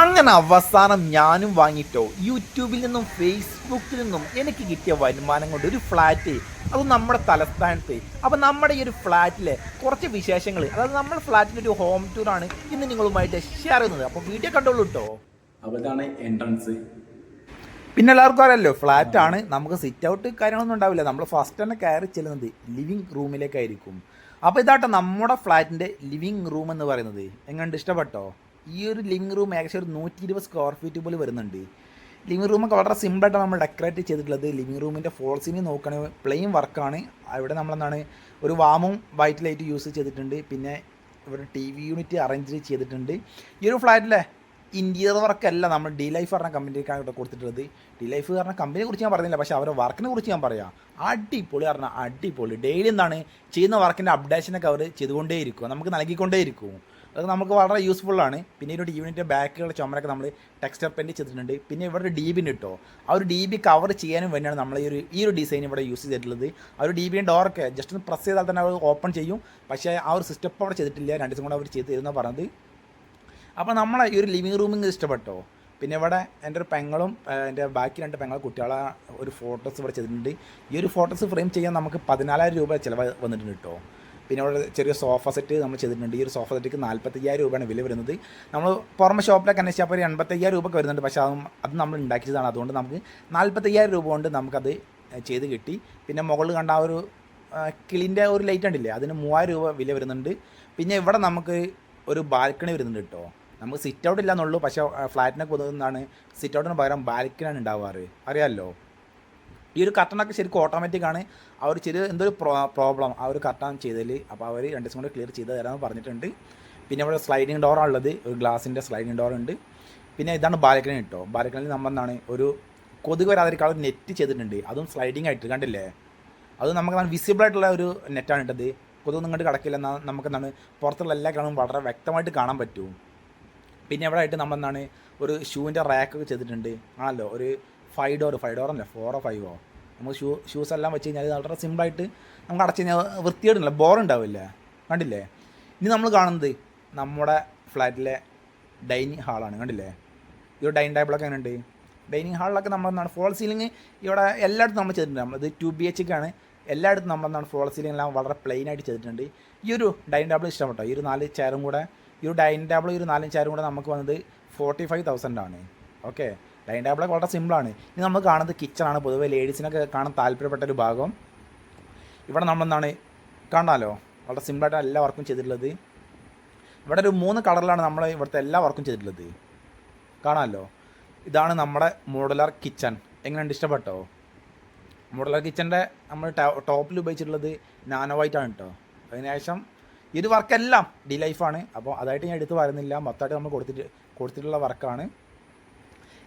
അങ്ങനെ അവസാനം ഞാനും വാങ്ങിയിട്ടോ യൂട്യൂബിൽ നിന്നും ഫേസ്ബുക്കിൽ നിന്നും എനിക്ക് കിട്ടിയ വരുമാനം കൊണ്ട് ഒരു ഫ്ലാറ്റ്. അത് നമ്മുടെ തലസ്ഥാനത്ത്. അപ്പം നമ്മുടെ ഈ ഒരു ഫ്ലാറ്റിലെ കുറച്ച് വിശേഷങ്ങൾ. അതായത് നമ്മുടെ ഫ്ലാറ്റിന്റെ ഒരു ഹോം ടൂറാണ് ഇന്ന് നിങ്ങളുമായിട്ട് ഷെയർ ചെയ്യുന്നത്. അപ്പോൾ വീഡിയോ കണ്ടോളൂ കേട്ടോ അപ്പോൾ ഇതാണ് എൻട്രൻസ് പിന്നെ എല്ലാവർക്കും അറിയാലോ ഫ്ലാറ്റ് ആണ്. നമുക്ക് സിറ്റ് ഔട്ട് കാര്യങ്ങളൊന്നും ഉണ്ടാവില്ല. നമ്മൾ ഫസ്റ്റ് തന്നെ കയറി ചെല്ലുന്നത് ലിവിങ് റൂമിലേക്കായിരിക്കും അപ്പോൾ ഇതാട്ടോ നമ്മുടെ ഫ്ലാറ്റിന്റെ ലിവിങ് റൂം എന്ന് പറയുന്നത്. എങ്ങനെയുണ്ട് ഇഷ്ടപ്പെട്ടോ? ഈ ഒരു ലിവിങ് റൂം ഏകദേശം ഒരു നൂറ്റി ഇരുപത് സ്ക്വയർ ഫീറ്റ് പോലെ വരുന്നുണ്ട്. ലിവിങ് റൂമൊക്കെ വളരെ സിമ്പിളായിട്ടാണ് നമ്മൾ ഡെക്കറേറ്റ് ചെയ്തിട്ടുള്ളത്. ലിവിങ് റൂമിന്റെ ഫോൾ സീലിംഗ് നോക്കുകയാണെങ്കിൽ പ്ലെയിൻ വർക്കാണ് അവിടെ നമ്മളെന്താണ് ഒരു വാമും വൈറ്റ് ലൈറ്റ് യൂസ് ചെയ്തിട്ടുണ്ട്. പിന്നെ ഇവിടെ ടി വി യൂണിറ്റ് അറേഞ്ച് ചെയ്തിട്ടുണ്ട്. ഈ ഒരു ഫ്ലാറ്റിലെ ഇന്റീരിയർ വർക്കല്ല നമ്മൾ ഡി ലൈഫ് പറഞ്ഞ കമ്പനിക്കാണ് ഇവിടെ കൊടുത്തിട്ടുള്ളത്. ഡി ലൈഫ് പറഞ്ഞ കമ്പനിയെ കുറിച്ച് ഞാൻ പറഞ്ഞില്ല. പക്ഷേ അവരുടെ വർക്കിനെ കുറിച്ച് ഞാൻ പറയാം. അടിപൊളി പറഞ്ഞാൽ അടിപൊളി. ഡെയിലി എന്താണ് ചെയ്യുന്ന വർക്കിന്റെ അപ്ഡേഷനൊക്കെ അവർ ചെയ്തുകൊണ്ടേയിരിക്കും. നമുക്ക് നൽകിക്കൊണ്ടേയിരിക്കും. അത് നമുക്ക് വളരെ യൂസ്ഫുൾ ആണ്. പിന്നെ ഒരു യൂണിറ്റ് ബാക്കുകളുടെ ചുമരൊക്കെ നമ്മൾ ടെക്സ്റ്റർ പെന്റ് ചെയ്തിട്ടുണ്ട്. പിന്നെ ഇവിടെ ഒരു ഡി ബിന് ഇട്ടോ ആ ഒരു ഡി ബി കവർ ചെയ്യാനും വേണ്ടിയാണ് നമ്മൾ ഈ ഒരു ഈ ഒരു ഡിസൈൻ ഇവിടെ യൂസ് ചെയ്തിട്ടുള്ളത്. ആ ഒരു ഡി ബിന്റെ ഡോറൊക്കെ ജസ്റ്റ് ഒന്ന് പ്രസ് ചെയ്താൽ തന്നെ അവർ ഓപ്പൺ ചെയ്യും. പക്ഷേ ആ ഒരു സിസ്റ്റപ്പ് അവിടെ ചെയ്തിട്ടില്ല. രണ്ട് ദിവസം കൂടെ അവർ ചെയ്ത് തരുന്ന പറഞ്ഞത്. അപ്പോൾ നമ്മളെ ഈ ഒരു ലിവിങ് റൂമിങ് ഇഷ്ടപ്പെട്ടോ? പിന്നെ ഇവിടെ എന്റെ ഒരു പെങ്ങളും എന്റെ ബാക്കി രണ്ട് പെങ്ങളെ കുട്ടികളെ ഒരു ഫോട്ടോസ് ഇവിടെ ചെയ്തിട്ടുണ്ട്. ഈ ഒരു ഫോട്ടോസ് ഫ്രെയിം ചെയ്യാൻ നമുക്ക് പതിനാലായിരം രൂപ ചിലവ് വന്നിട്ടുണ്ട് കേട്ടോ പിന്നെ അവിടെ ചെറിയ സോഫ സെറ്റ് നമ്മൾ ചെയ്തിട്ടുണ്ട്. ഈ ഒരു സോഫ സെറ്റിക്ക് നാൽപ്പത്തയ്യായിരം രൂപയാണ് വില വരുന്നത്. നമ്മൾ പുറമെ ഷോപ്പിലൊക്കെ അന്വേഷിച്ചാൽ ഒരു എൺപത്തയ്യായിരം രൂപയ്ക്ക് വരുന്നുണ്ട്. പക്ഷേ അതും അത് നമ്മൾ ഉണ്ടാക്കിയതാണ് അതുകൊണ്ട് നമുക്ക് നാൽപ്പത്തയ്യായിരം രൂപ കൊണ്ട് നമുക്കത് ചെയ്ത് കിട്ടി. പിന്നെ മുകളിൽ കണ്ട ആ ഒരു കിളിന്റെ ഒരു ലൈറ്റ് ഉണ്ടില്ലേ അതിന് മൂവായിരം രൂപ വില വരുന്നുണ്ട്. പിന്നെ ഇവിടെ നമുക്ക് ഒരു ബാൽക്കണി വരുന്നുണ്ട് കേട്ടോ. നമുക്ക് സിറ്റ് ഔട്ട് ഇല്ലാന്നുള്ളൂ. പക്ഷേ ഫ്ലാറ്റിനൊക്കെ പൊതുവെന്നാണ് സിറ്റ് ഔട്ടിന് പകരം ബാൽക്കണിയാണ് ഉണ്ടാവാറ്. അറിയാമല്ലോ ഈ ഒരു കർട്ടനൊക്കെ ശരിക്കും ഓട്ടോമാറ്റിക് ആണ്. ആ ഒരു ചെറിയ എന്തൊരു പ്രോബ്ലം ആ ഒരു കർട്ടൺ ചെയ്തതിൽ അപ്പോൾ അവർ രണ്ട് ദിവസം കൊണ്ട് ക്ലിയർ ചെയ്ത് തരാമെന്ന് പറഞ്ഞിട്ടുണ്ട്. പിന്നെ ഇവിടെ സ്ലൈഡിങ് ഡോറാണ് ഉള്ളത്. ഒരു ഗ്ലാസിന്റെ സ്ലൈഡിങ് ഡോർ ഉണ്ട്. പിന്നെ ഇതാണ് ബാലക്കണി കേട്ടോ ബാലക്കണിയിൽ നമ്മൾ എന്താണ് ഒരു കൊതുക് വരാതിരിക്കാൻ ഒരു നെറ്റ് ചെയ്തിട്ടുണ്ട്. അതും സ്ലൈഡിങ് ആയിട്ട് കണ്ടില്ലേ? അത് നമുക്ക് വിസിബിൾ ആയിട്ടുള്ള ഒരു നെറ്റാണ് ഇട്ടത്. കൊതുക് നിങ്ങൾക്ക് കിടക്കില്ല. എന്നാൽ നമുക്ക് എന്താണ് പുറത്തുള്ള എല്ലാ കാണും വളരെ വ്യക്തമായിട്ട് കാണാൻ പറ്റും. പിന്നെ ഇവിടെ ആയിട്ട് നമ്മൾ എന്താണ് ഒരു ഷൂവിന്റെ റാക്കൊക്കെ ചെയ്തിട്ടുണ്ട്. ആണല്ലോ? ഒരു ഫൈവ് ഡോർ ഫൈവ് ഡോർ അല്ലേ ഫോറോ ഫൈവോ നമുക്ക് ഷൂ ഷൂസ് എല്ലാം വെച്ച് കഴിഞ്ഞാൽ ഇത് വളരെ സിമ്പിളായിട്ട് നമുക്ക് അടച്ചു കഴിഞ്ഞാൽ വൃത്തിയായിട്ടില്ല ബോർ ഉണ്ടാവില്ല. കണ്ടില്ലേ? ഇനി നമ്മൾ കാണുന്നത് നമ്മുടെ ഫ്ലാറ്റിലെ ഡൈനിങ് ഹാളാണ് കണ്ടില്ലേ? ഒരു ഡൈനിങ് ടേബിളൊക്കെ എങ്ങനെ ഉണ്ട് ഡൈനിങ് ഹാളിലൊക്കെ നമ്മൾ എന്താണ് ഫോൾ സീലിംഗ് ഇവിടെ എല്ലായിടത്തും നമ്മൾ ചെയ്തിട്ടുണ്ട്. നമ്മളത് ടു ബി എച്ച് ആണ് എല്ലായിടത്തും നമ്മൾ എന്താണ് ഫോൾ സീലിംഗ് എല്ലാം വളരെ പ്ലെയിൻ ആയിട്ട് ചെയ്തിട്ടുണ്ട്. ഈ ഒരു ഡൈനിങ് ടേബിൾ ഇഷ്ടപ്പെട്ടോ ഈ ഒരു നാല് ചെയറും കൂടെ ഈ ഒരു ഡൈനിങ് ടേബിൾ ഈ ഒരു നാലും ചെയറും കൂടെ നമുക്ക് വന്നത് ഫോർട്ടി ഫൈവ് തൗസൻഡാണ് ഓക്കെ ഡൈനിങ് ടേബിളൊക്കെ വളരെ സിമ്പിളാണ്. ഇനി നമ്മൾ കാണുന്നത് കിച്ചണാണ് പൊതുവേ ലേഡീസിനൊക്കെ കാണാൻ താല്പര്യപ്പെട്ട ഒരു ഭാഗം. ഇവിടെ നമ്മളെന്താണ് കാണാമല്ലോ വളരെ സിമ്പിളായിട്ട് എല്ലാ വർക്കും ചെയ്തിട്ടുള്ളത്. ഇവിടെ ഒരു മൂന്ന് കളറിലാണ് നമ്മൾ ഇവിടുത്തെ എല്ലാ വർക്കും ചെയ്തിട്ടുള്ളത്. കാണാമല്ലോ? ഇതാണ് നമ്മുടെ മോഡുലാർ കിച്ചൺ എങ്ങനെയുണ്ട്? ഇഷ്ടപ്പെട്ടോ? മോഡുലാർ കിച്ചന്റെ നമ്മൾ ടോപ്പിൽ ഉപയോഗിച്ചിട്ടുള്ളത് നാനോ വൈറ്റ് ആണ് കേട്ടോ അതിനുശേഷം ഒരു വർക്കെല്ലാം ഡി ലൈഫാണ് അപ്പോൾ അതായിട്ട് ഞാൻ എടുത്ത് വരുന്നില്ല മൊത്തമായിട്ട് നമ്മൾ കൊടുത്തിട്ട് കൊടുത്തിട്ടുള്ള വർക്കാണ്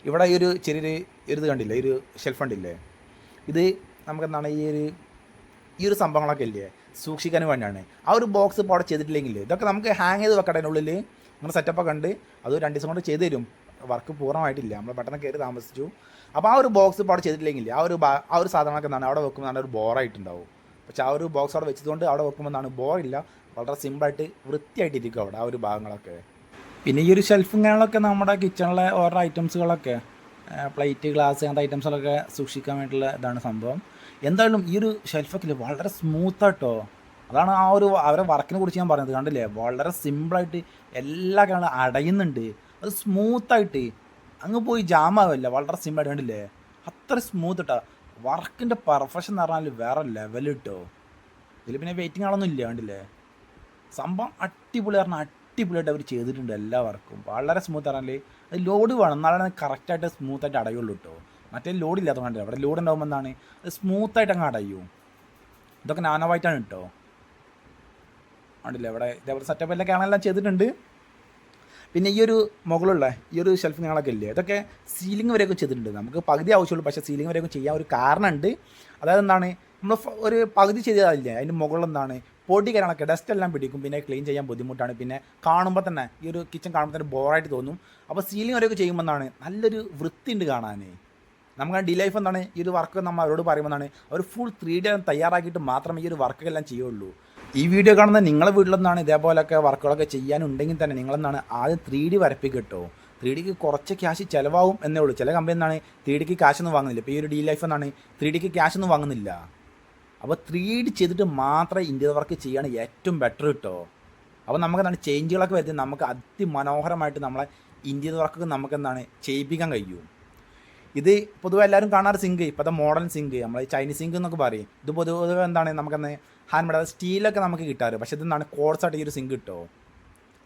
ഇവിടെ ഈ ഒരു ചെറിയൊരു ഒരു ഇത് കണ്ടില്ലേ? ഒരു ഷെൽഫ് ഉണ്ടില്ലേ ഇത് നമുക്ക് എന്താണ് ഈ ഒരു ഈ ഒരു സംഭവങ്ങളൊക്കെ ഇല്ലേ? സൂക്ഷിക്കാൻ വേണ്ടിയാണ്. ആ ഒരു ബോക്സ് ഇപ്പോൾ അവിടെ ചെയ്തിട്ടില്ലെങ്കിൽ ഇതൊക്കെ നമുക്ക് ഹാങ് ചെയ്ത് വെക്കട്ടെ അതിനുള്ളിൽ നമ്മൾ സെറ്റപ്പൊക്കെ ഉണ്ട്. അത് രണ്ട് ദിവസം കൊണ്ട് ചെയ്തു തരും. വർക്ക് പൂർണമായിട്ടില്ല. നമ്മൾ പെട്ടെന്ന് കയറി താമസിച്ചു. അപ്പോൾ ആ ഒരു ബോക്സ് ഇപ്പോൾ അവിടെ ചെയ്തിട്ടില്ലെങ്കിൽ ആ ഒരു ആ ഒരു സാധനമൊക്കെ എന്താണ് അവിടെ വെക്കുമ്പോൾ നല്ല ഒരു ബോറായിട്ടുണ്ടാവും പക്ഷെ ആ ഒരു ബോക്സ് അവിടെ വെച്ചതുകൊണ്ട് അവിടെ വെക്കുമ്പോൾ എന്താണ് ബോറില്ല വളരെ സിമ്പിളായിട്ട് വൃത്തിയായിട്ടിരിക്കും അവിടെ ആ ഒരു ഭാഗങ്ങളൊക്കെ. പിന്നെ ഈ ഒരു ഷെൽഫ് കാര്യങ്ങളൊക്കെ നമ്മുടെ കിച്ചണിലെ ഓരോ ഐറ്റംസുകളൊക്കെ പ്ലേറ്റ് ഗ്ലാസ് അങ്ങനത്തെ ഐറ്റംസുകളൊക്കെ സൂക്ഷിക്കാൻ വേണ്ടിയിട്ടുള്ള ഇതാണ് സംഭവം. എന്തായാലും ഈ ഒരു ഷെൽഫൊക്കെ വളരെ സ്മൂത്താട്ടോ അതാണ് ആ ഒരു അവരെ വർക്കിനെ കുറിച്ച് ഞാൻ പറഞ്ഞത്. കണ്ടില്ലേ? വളരെ സിമ്പിളായിട്ട് എല്ലാ കാര്യങ്ങളും അടയുന്നുണ്ട്. അത് സ്മൂത്തായിട്ട് അങ്ങ് പോയി ജാമാവില്ല വളരെ സിമ്പിളായിട്ട് കണ്ടില്ലേ? അത്ര സ്മൂത്ത് ഇട്ടാ വർക്കിന്റെ പെർഫെക്ഷൻ എന്ന് പറഞ്ഞാൽ വേറെ ലെവൽ കിട്ടോ ഇതിൽ പിന്നെ വെയിറ്റിംഗ് ആളൊന്നും ഇല്ല. കണ്ടില്ലേ? സംഭവം അടിപൊളി പറഞ്ഞാൽ അടിപൊളിയായിട്ട് അവർ ചെയ്തിട്ടുണ്ട് എല്ലാ വർക്കും. വളരെ സ്മൂത്ത് ആണല്ലേ അത് ലോഡ് വേണം. എന്നാലാണ് കറക്റ്റായിട്ട് സ്മൂത്തായിട്ട് അടയുള്ളൂ കേട്ടോ മറ്റേ ലോഡ് ഇല്ലാത്ത കണ്ടില്ല അവിടെ ലോഡ് ഉണ്ടാകുമ്പോൾ എന്താണ്? അത് സ്മൂത്തായിട്ട് അങ്ങ് അടയും. ഇതൊക്കെ നാനോവായിട്ടാണ് കേട്ടോ ഉണ്ടല്ലേ ഇവിടെ ഇതേപോലെ എല്ലാം കാണാനെല്ലാം ചെയ്തിട്ടുണ്ട്. പിന്നെ ഈ ഒരു മുകളുള്ള ഈ ഒരു ഷെൽഫ് നിങ്ങളൊക്കെ ഇല്ലേ? ഇതൊക്കെ സീലിംഗ് വരെയൊക്കെ ചെയ്തിട്ടുണ്ട്. നമുക്ക് പകുതി ആവശ്യമുള്ളൂ. പക്ഷേ സീലിംഗ് വരെയൊക്കെ ചെയ്യാൻ ഒരു കാരണമുണ്ട് അതായത് എന്താണ്? നമ്മൾ ഒരു പകുതി ചെയ്തതല്ലേ അതിന്റെ മുകളിൽ എന്താണ്? പൊടി കാര്യങ്ങളൊക്കെ ഡസ്റ്റ് എല്ലാം പിടിക്കും പിന്നെ ക്ലീൻ ചെയ്യാൻ ബുദ്ധിമുട്ടാണ്. പിന്നെ കാണുമ്പോൾ തന്നെ ഈ ഒരു കിച്ചൺ കാണുമ്പോൾ തന്നെ ബോറായിട്ട് തോന്നും. അപ്പോൾ സീലിംഗ് വരെയൊക്കെ ചെയ്യുമ്പോൾ എന്താണ് നല്ലൊരു വൃത്തിയുണ്ട് കാണാൻ നമുക്ക് ഡി ലൈഫ് എന്താണ്? ഈ ഒരു വർക്ക് നമ്മൾ അവരോട് പറയുമ്പോൾ എന്താണ് അവർ ഫുൾ ത്രീ ഡി തയ്യാറാക്കിയിട്ട് മാത്രമേ ഈ ഒരു വർക്കെല്ലാം ചെയ്യുള്ളൂ. ഈ വീഡിയോ കാണുന്ന നിങ്ങളെ വീട്ടിലൊന്നാണ് ഇതേപോലൊക്കെ വർക്കുകളൊക്കെ ചെയ്യാനുണ്ടെങ്കിൽ തന്നെ നിങ്ങളെന്നാണ് ആദ്യം ത്രീ ഡി വരപ്പിക്കിട്ടോ കേട്ടോ ത്രീ ഡിക്ക് കുറച്ച് ക്യാഷ് ചിലവാകും എന്നേ ഉള്ളൂ. ചില കമ്പനി എന്താണ് ത്രീ ഡിക്ക് ക്യാഷ് ഒന്നും വാങ്ങുന്നില്ല. ഇപ്പോൾ ഈ ഒരു ഡി ലൈഫ് എന്നാണ് ത്രീ ഡിക്ക് ക്യാഷ് ഒന്നും വാങ്ങുന്നില്ല. അപ്പോൾ ത്രീ ഡി ചെയ്തിട്ട് മാത്രമേ ഇന്ത്യ വർക്ക് ചെയ്യാണ് ഏറ്റവും ബെറ്റർ കിട്ടോ അപ്പോൾ നമുക്ക് എന്താണ് ചേഞ്ചുകളൊക്കെ വരുത്തി നമുക്ക് അതിമനോഹരമായിട്ട് നമ്മളെ ഇന്ത്യ വർക്ക് നമുക്ക് എന്താണ് ചെയ്യിപ്പിക്കാൻ കഴിയും. ഇത് പൊതുവെ എല്ലാവരും കാണാറ് സിങ്ക് ഇപ്പോഴത്തെ മോഡേൺ സിങ്ക് നമ്മൾ ചൈനീസ് സിങ്ക് എന്നൊക്കെ പറയും. ഇത് പൊതുവെ എന്താണ് നമുക്കെന്ന് ഹാൻഡ് അതായത് സ്റ്റീലൊക്കെ നമുക്ക് കിട്ടാറ്. പക്ഷേ ഇതെന്താണ് കോഴ്സായിട്ട് ഈ ഒരു സിങ്ക് കിട്ടുമോ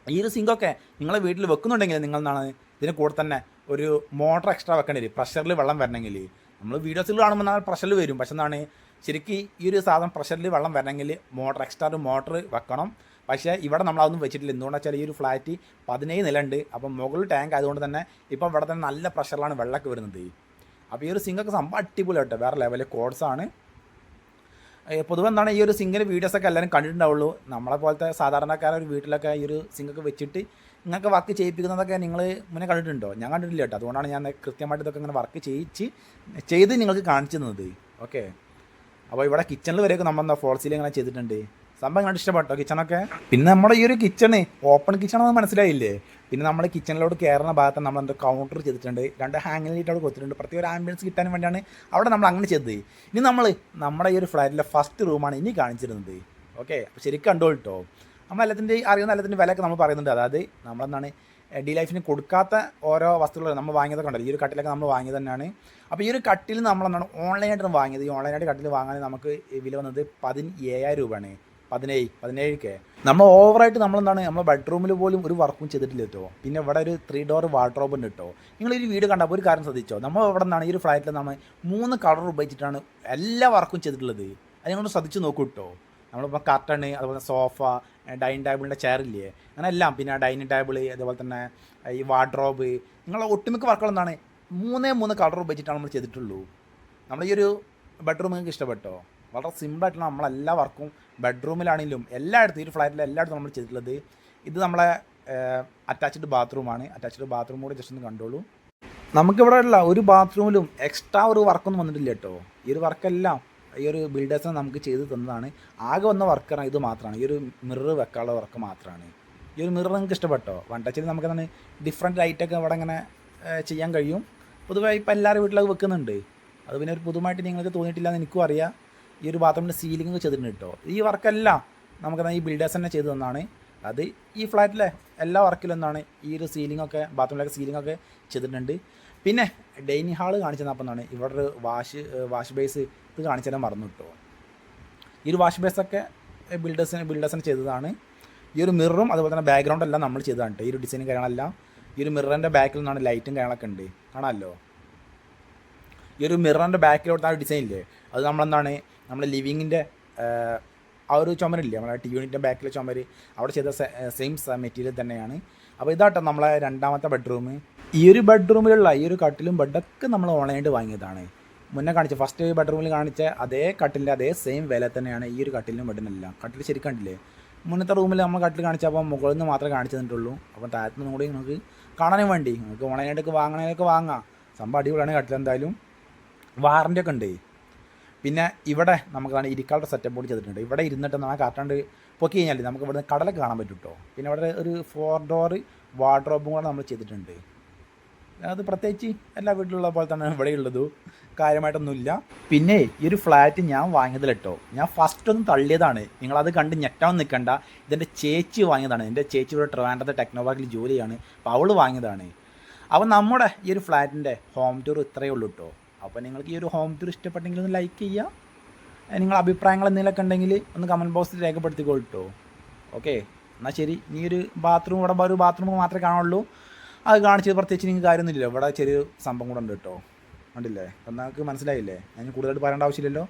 ഈ ഒരു സിങ്കൊക്കെ നിങ്ങളെ വീട്ടിൽ വെക്കുന്നുണ്ടെങ്കിൽ നിങ്ങൾ എന്താണ് ഇതിന് കൂടെ തന്നെ ഒരു മോട്ടർ എക്സ്ട്രാ വെക്കേണ്ടി വരും. പ്രഷറിൽ വെള്ളം വരണമെങ്കിൽ. നമ്മൾ വീഡിയോസിൽ കാണുമ്പോൾ എന്നാൽ പ്രഷറിൽ വരും. പക്ഷെ എന്താണ് ശരിക്കും ഈ ഒരു സാധനം പ്രഷറിൽ വെള്ളം വരണമെങ്കിൽ മോട്ടർ എക്സ്ട്രാ ഒരു മോട്ടർ വെക്കണം. പക്ഷേ ഇവിടെ നമ്മൾ അതൊന്നും വെച്ചിട്ടില്ല. എന്തുകൊണ്ടാണ് വെച്ചാൽ ഈ ഒരു ഫ്ലാറ്റ് പതിനേഴ് നില ഉണ്ട് അപ്പം മുകളിൽ ടാങ്ക് ആയതുകൊണ്ട് തന്നെ ഇപ്പം ഇവിടെ തന്നെ നല്ല പ്രഷറിലാണ് വെള്ളമൊക്കെ വരുന്നത്. അപ്പോൾ ഈ ഒരു സിങ്കൊക്കെ സംഭവം അടിപൊളി കേട്ടോ. വേറെ ലെവലിൽ കോഡ്സാണ് പൊതുവെ എന്താണ് ഈ ഒരു സിങ്ങിന്റെ വീഡിയോസൊക്കെ എല്ലാവരും കണ്ടിട്ടുണ്ടാവുള്ളൂ. നമ്മളെ പോലത്തെ സാധാരണക്കാരൊരു വീട്ടിലൊക്കെ ഈ ഒരു സിങ്കൊക്കെ വെച്ചിട്ട് നിങ്ങൾക്ക് വർക്ക് ചെയ്യിപ്പിക്കുന്നതൊക്കെ നിങ്ങൾ മുന്നേ കണ്ടിട്ടുണ്ടോ? ഞാൻ കണ്ടിട്ടില്ല കേട്ടോ. അതുകൊണ്ടാണ് ഞാൻ കൃത്യമായിട്ട് ഇതൊക്കെ ഇങ്ങനെ വർക്ക് ചെയ്യിച്ച് ചെയ്ത് നിങ്ങൾക്ക് കാണിച്ചു തന്നത്. ഓക്കെ അപ്പോൾ ഇവിടെ കിച്ചണിൽ വരെയൊക്കെ നമ്മൾ എന്താ ഫോൾ സീലിംഗ് അങ്ങനെ ചെയ്തിട്ടുണ്ട്. സംഭവം കണ്ട് ഇഷ്ടപ്പെട്ടോ കിച്ചണൊക്കെ പിന്നെ നമ്മുടെ ഈ ഒരു കിച്ചണ് ഓപ്പൺ കിച്ചണെന്ന് മനസ്സിലായില്ലേ? പിന്നെ നമ്മൾ കിച്ചണിലോട്ട് കയറുന്ന ഭാഗത്ത് നമ്മൾ എന്താ കൗണ്ടർ ചെയ്തിട്ടുണ്ട്. രണ്ട് ഹാങ്ങിൽ ലൈറ്റ് അവിടെ കൊടുത്തിട്ടുണ്ട്. പ്രത്യേക ഒരു ആംബിയൻസ് കിട്ടാൻ വേണ്ടിയാണ് അവിടെ നമ്മൾ അങ്ങനെ ചെയ്തത്. ഇനി നമ്മൾ നമ്മുടെ ഈ ഒരു ഫ്ലാറ്റിലെ ഫസ്റ്റ് റൂമാണ് ഇനി കാണിച്ചിരുന്നത്. ഓക്കെ അപ്പോൾ ശരിക്കും കണ്ടോ കേട്ടോ നമ്മൾ എല്ലാത്തിന്റെ അറിയുന്ന എല്ലാത്തിന്റെ വിലയൊക്കെ നമ്മൾ പറയുന്നുണ്ട്. അതായത് നമ്മളെന്താണ് ഡി ലൈഫിന് കൊടുക്കാത്ത ഓരോ വസ്തുക്കൾ നമ്മൾ വാങ്ങിയതൊക്കെ ഉണ്ടല്ലോ ഈ ഒരു കട്ടിലൊക്കെ നമ്മൾ വാങ്ങിയത് തന്നെയാണ്. അപ്പോൾ ഈ ഒരു കട്ടിൽ നമ്മളെന്താണ് ഓൺലൈനായിട്ടാണ് വാങ്ങിയത്. ഈ ഓൺലൈനായിട്ട് കട്ടിൽ വാങ്ങാൻ നമുക്ക് വില വന്നത് പതിനയ്യായിരം രൂപയാണ്. പതിനേഴ് പതിനേഴ് കെ നമ്മൾ ഓവറായിട്ട് നമ്മളെന്താണ് നമ്മൾ ബെഡ്റൂമിൽ പോലും ഒരു വർക്കും ചെയ്തിട്ടില്ല കേട്ടോ. പിന്നെ ഇവിടെ ഒരു ത്രീ ഡോർ വാർഡ്രോബ് ഉണ്ട് കേട്ടോ. നിങ്ങൾ ഈ വീട് കണ്ടപ്പോൾ ഒരു കാര്യം ശ്രദ്ധിച്ചോ? നമ്മൾ ഇവിടെ നിന്നാണ് ഈ ഒരു ഫ്ലാറ്റിൽ നമ്മൾ മൂന്ന് കളർ ഉപയോഗിച്ചിട്ടാണ് എല്ലാ വർക്കും ചെയ്തിട്ടുള്ളത്. അത് നിങ്ങളൊന്ന് ശ്രദ്ധിച്ച് നോക്കൂ കേട്ടോ. നമ്മളിപ്പോൾ കർട്ടണ് അതുപോലെ സോഫ ഡൈനിങ് ടേബിളിന്റെ ചെയറില്ലേ അങ്ങനെ എല്ലാം പിന്നെ ഡൈനിങ് ടേബിൾ അതുപോലെ തന്നെ ഈ വാർഡ്രോബ് നിങ്ങളെ ഒട്ടുമിക്ക വർക്കുകൾ എന്താണ് മൂന്നേ മൂന്ന് കളർ ഉപയോഗിച്ചിട്ടാണ് നമ്മൾ ചെയ്തിട്ടുള്ളൂ. നമ്മൾ ഈ ഒരു ബെഡ്റൂം നിങ്ങൾക്ക് ഇഷ്ടപ്പെട്ടോ? വളരെ സിമ്പിളായിട്ടുള്ള നമ്മളെല്ലാ വർക്കും ബെഡ്റൂമിലാണെങ്കിലും എല്ലായിടത്തും ഈ ഒരു ഫ്ലാറ്റിൽ എല്ലായിടത്തും നമ്മൾ ചെയ്തിട്ടുള്ളത് ഇത് നമ്മളെ അറ്റാച്ച്ഡ് ബാത്റൂമാണ് അറ്റാച്ച്ഡ് ബാത്റൂം കൂടെ ജസ്റ്റ് ഒന്ന് കണ്ടോളൂ. നമുക്കിവിടെ ഉള്ള ഒരു ബാത്റൂമിലും എക്സ്ട്രാ ഒരു വർക്കൊന്നും വന്നിട്ടില്ല കേട്ടോ. ഈ ഒരു വർക്കെല്ലാം ഈ ഒരു ബിൽഡേഴ്സിനെ നമുക്ക് ചെയ്ത് തന്നതാണ്. ആകെ വന്ന വർക്കാണ് ഇത് മാത്രമാണ്. ഈ ഒരു മിറർ വെക്കാനുള്ള വർക്ക് മാത്രമാണ്. ഈ ഒരു മിറർ നിങ്ങൾക്ക് ഇഷ്ടപ്പെട്ടോ? വൺ ടച്ചിൽ നമുക്ക് തന്നെ ഡിഫറെന്റ് ലൈറ്റൊക്കെ ഇവിടെ ഇങ്ങനെ ചെയ്യാൻ കഴിയും. പൊതുവായി ഇപ്പം എല്ലാവരും വീട്ടിലൊക്കെ വെക്കുന്നുണ്ട്. അത് പിന്നെ ഒരു പുതുമായിട്ട് നിങ്ങൾക്ക് തോന്നിയിട്ടില്ല എന്ന് എനിക്കും അറിയാം. ഈ ഒരു ബാത്റൂമിന്റെ സീലിംഗ് ചെയ്തിട്ടുണ്ട് കേട്ടോ ഈ വർക്കെല്ലാം നമുക്ക് ഈ ബിൽഡേഴ്സ് തന്നെ ചെയ്തു തന്നാണ് അത് ഈ ഫ്ലാറ്റിലെ എല്ലാ വർക്കിലൊന്നാണ് ഈ ഒരു സീലിംഗ് ഒക്കെ ബാത്റൂമിലൊക്കെ സീലിംഗ് ഒക്കെ ചെയ്തിട്ടുണ്ട്. പിന്നെ ഡൈനിങ് ഹാൾ കാണിച്ചു തന്നപ്പോൾ എന്താണ് ഇവിടെ ഒരു വാഷ് വാഷ് ബേസ് ഇത് കാണിച്ചു തരാൻ മറന്നു കിട്ടുമോ ഈ ഒരു വാഷ് ബേസൊക്കെ ബിൽഡേഴ്സിന് ബിൽഡേഴ്സിന് ചെയ്തതാണ്. ഈ ഒരു മിററും അതുപോലെ തന്നെ ബാക്ക്ഗ്രൗണ്ട് എല്ലാം നമ്മൾ ചെയ്തതാണ് ഈ ഒരു ഡിസൈനും കാര്യങ്ങളെല്ലാം. ഈ ഒരു മിററിന്റെ ബാക്കിൽ നിന്നാണ് ലൈറ്റും കാര്യങ്ങളൊക്കെ ഉണ്ട്. കാണാമല്ലോ? ഈ ഒരു മിററിന്റെ ബാക്കിലോട്ട് ആ ഡിസൈൻ ഇല്ലേ? അത് നമ്മളെന്താണ്? നമ്മുടെ ലിവിങ്ങിന്റെ ആ ഒരു ചുമരില്ലേ? നമ്മളെ ടി യൂണിറ്റിന്റെ ബാക്കിലെ ചുമര്. അവിടെ ചെയ്ത സെയിം മെറ്റീരിയൽ തന്നെയാണ്. അപ്പോൾ ഇതാട്ടോ നമ്മളെ രണ്ടാമത്തെ ബെഡ്റൂം ഈ ഒരു ബെഡ്റൂമിലുള്ള ഈ ഒരു കട്ടിലും ബെഡൊക്കെ നമ്മൾ ഓൺലൈനായിട്ട് വാങ്ങിയതാണ്. മുന്നേ കാണിച്ച ഫസ്റ്റ് ബെഡ്റൂമിൽ കാണിച്ച അതേ കട്ടിലിന്റെ അതേ സെയിം വില തന്നെയാണ് ഈ ഒരു കട്ടിലിനും ബെഡിനെല്ലാം. കട്ടിൽ ശരിക്കും കണ്ടില്ലേ? മുന്നത്തെ റൂമിൽ നമ്മൾ കട്ടിൽ കാണിച്ചപ്പോൾ മുകളിൽ നിന്ന് മാത്രമേ കാണിച്ചു തന്നിട്ടുള്ളൂ അപ്പോൾ താഴത്തു നിന്നും കൂടി നിങ്ങൾക്ക് കാണാനും വേണ്ടി. നിങ്ങൾക്ക് ഓൺലൈനായിട്ടൊക്കെ വാങ്ങണേലൊക്കെ വാങ്ങാം. സംഭവം അടിപൊളിയാണ് കട്ടിൽ എന്തായാലും. വാറന്റി ഒക്കെ ഉണ്ട്. പിന്നെ ഇവിടെ നമുക്കാണ് ഇരിക്കാളുടെ സെറ്റപ്പ് കൂടി ചെയ്തിട്ടുണ്ട്. ഇവിടെ ഇരുന്നിട്ട് നമ്മൾ കാട്ടാണ്ട് പൊക്കി കഴിഞ്ഞാൽ നമുക്ക് ഇവിടെ കടലൊക്കെ കാണാൻ പറ്റും കേട്ടോ പിന്നെ ഇവിടെ ഒരു ഫോർ ഡോർ വാർഡ്രോബും കൂടെ നമ്മൾ ചെയ്തിട്ടുണ്ട്. അത് പ്രത്യേകിച്ച് എല്ലാ വീട്ടിലുള്ള പോലെ തന്നെ ഇവിടെ ഉള്ളത് കാര്യമായിട്ടൊന്നുമില്ല. പിന്നെ ഈ ഒരു ഫ്ലാറ്റ് ഞാൻ വാങ്ങിയതിൽ കേട്ടോ ഞാൻ ഫസ്റ്റ് ഒന്ന് തള്ളിയതാണ്. നിങ്ങളത് കണ്ട് ഞെട്ടാൻ നിൽക്കണ്ട. ഇതെന്റെ ചേച്ചി വാങ്ങിയതാണ്. എന്റെ ചേച്ചി ഇവിടെ ട്രിവാൻഡ്രത്തെ ടെക്നോ പാർക്കിൽ ജോലിയാണ് അപ്പോൾ അവൾ വാങ്ങിയതാണ്. അപ്പോൾ നമ്മുടെ ഈ ഒരു ഫ്ലാറ്റിന്റെ ഹോം ടൂർ ഇത്രയേ ഉള്ളൂ കേട്ടോ അപ്പോൾ നിങ്ങൾക്ക് ഈ ഒരു ഹോം ടൂർ ഇഷ്ടപ്പെട്ടെങ്കിൽ ഒന്ന് ലൈക്ക് ചെയ്യുക നിങ്ങളുടെ അഭിപ്രായങ്ങൾ എന്തെങ്കിലുമൊക്കെ ഉണ്ടെങ്കിൽ ഒന്ന് കമന്റ് ബോക്സിൽ രേഖപ്പെടുത്തിക്കോളൂ കേട്ടോ ഓക്കെ എന്നാൽ ശരി. നീ ഒരു ബാത്റൂം ഇവിടെ ഒരു ബാത്റൂം മാത്രമേ കാണുള്ളൂ. അത് കാണിച്ചത് പ്രത്യേകിച്ച് നിങ്ങൾക്ക് കാര്യമൊന്നുമില്ല. ഇവിടെ ചെറിയൊരു സംഭവം കൂടെ ഉണ്ട് കേട്ടോ. കണ്ടില്ലേ? അപ്പം നിങ്ങൾക്ക് മനസ്സിലായില്ലേ? അതിന് കൂടുതലായിട്ട് പറയേണ്ട ആവശ്യമില്ലല്ലോ.